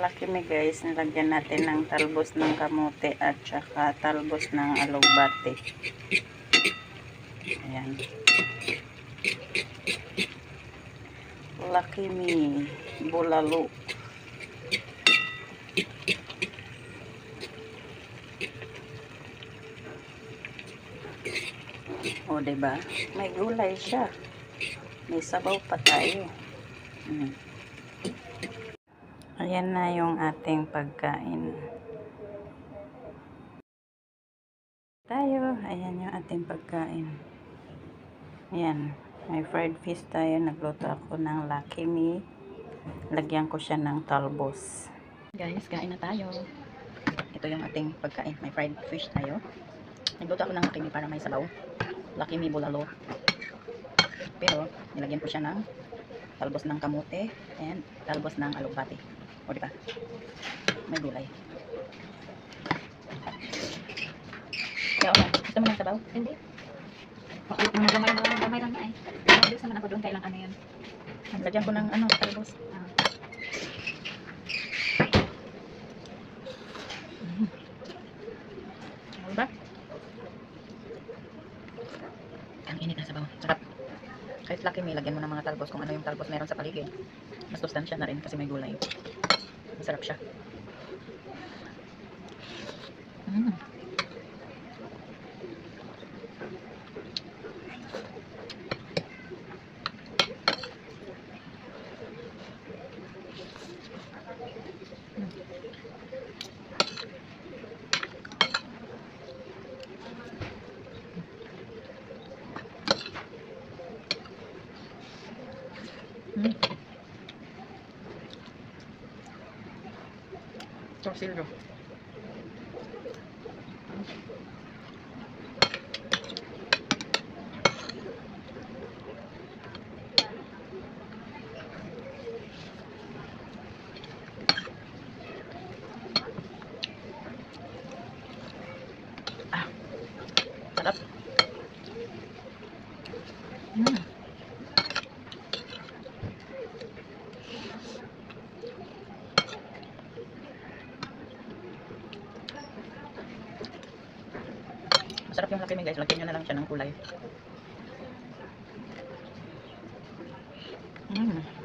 laki mi guys, nilagyan natin ng talbos ng kamote at saka talbos ng alugbate. Ayan. Laki mi, bulalo. O, diba? May gulay siya. May sabaw pa tayo. Mm. Ayan na yung ating pagkain. Tayo. Ayan yung ating pagkain. Ayan. May fried fish tayo. Nagluto ako ng Lucky Me. Lagyan ko siya ng talbos. Guys, kain na tayo. Ito yung ating pagkain. May fried fish tayo. Nagluto ako ng Lucky Me para may sabaw. Lucky Me bulalo. Pero, nilagyan ko siya ng talbos ng kamote and talbos ng alugbate. O, di ba? May gulay. Kaya, okay. Gusto mo ng sabaw? Hindi. Bakit mga gamay na gamay lang na eh. Mabilis naman ako doon kailang ano yun. Lagyan ko ng ano, talbos. Ah. Ano ba? Ang init ng sabaw. Sarap. Kahit laki may lagyan mo ng mga talbos kung ano yung talbos meron sa paligid. Mas sustansya na rin kasi may gulay. Masarap siya. Mm. Torsillo. Ah. Sarap. Mm. Masarap yung laki guys. Lagyan nyo na lang siya ng kulay. Mm.